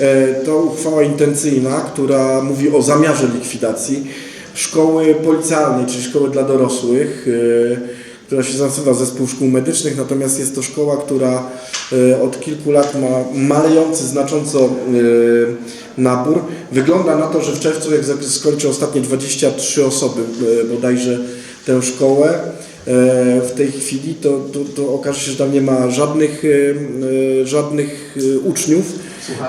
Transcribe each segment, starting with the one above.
E, To uchwała intencyjna, która mówi o zamiarze likwidacji szkoły policjalnej, czyli szkoły dla dorosłych, e, która się nazywa Zespół Szkół Medycznych, natomiast jest to szkoła, która e, od kilku lat ma malejący znacząco nabór. Wygląda na to, że w czerwcu, jak skończy ostatnie 23 osoby bodajże tę szkołę, w tej chwili, to, to, to okaże się, że tam nie ma żadnych, e, e, żadnych e, uczniów.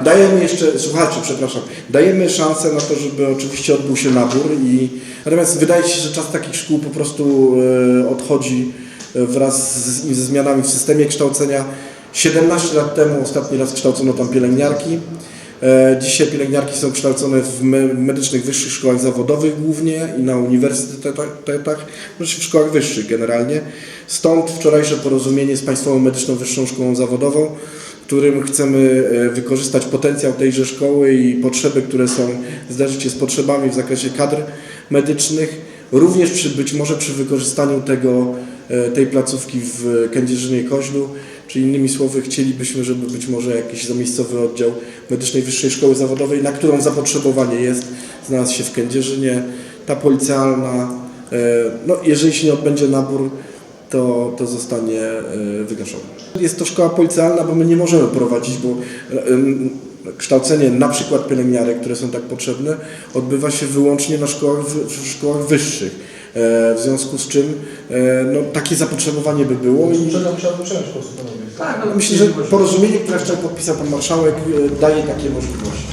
Dajemy jeszcze, słuchaczy, przepraszam, dajemy szansę na to, żeby oczywiście odbył się nabór i natomiast wydaje się, że czas takich szkół po prostu e, odchodzi e, wraz z, ze zmianami w systemie kształcenia. 17 lat temu ostatni raz kształcono tam pielęgniarki. E, Dzisiaj pielęgniarki są kształcone w me- medycznych wyższych szkołach zawodowych głównie i na uniwersytetach, znaczy w szkołach wyższych generalnie. Stąd wczorajsze porozumienie z Państwową Medyczną Wyższą Szkołą Zawodową, którym chcemy e, wykorzystać potencjał tejże szkoły i potrzeby, które są, zderzyć się z potrzebami w zakresie kadr medycznych, również przy, być może przy wykorzystaniu tego, e, tej placówki w Kędzierzynie Czy innymi słowy chcielibyśmy, żeby być może jakiś zamiejscowy oddział Medycznej Wyższej Szkoły Zawodowej, na którą zapotrzebowanie jest, znalazł się w Kędzierzynie, ta policjalna, e, no jeżeli się nie odbędzie nabór, to, to zostanie e, wygaszona. Jest to szkoła policjalna, bo my nie możemy prowadzić, bo kształcenie na przykład pielęgniarek, które są tak potrzebne, odbywa się wyłącznie na szkołach, w szkołach wyższych. E, W związku z czym e, no, takie zapotrzebowanie by było i musiałby przejąć po prostu panowie. Tak, no, myślę, że porozumienie, które wczoraj podpisał Pan Marszałek e, daje takie możliwości.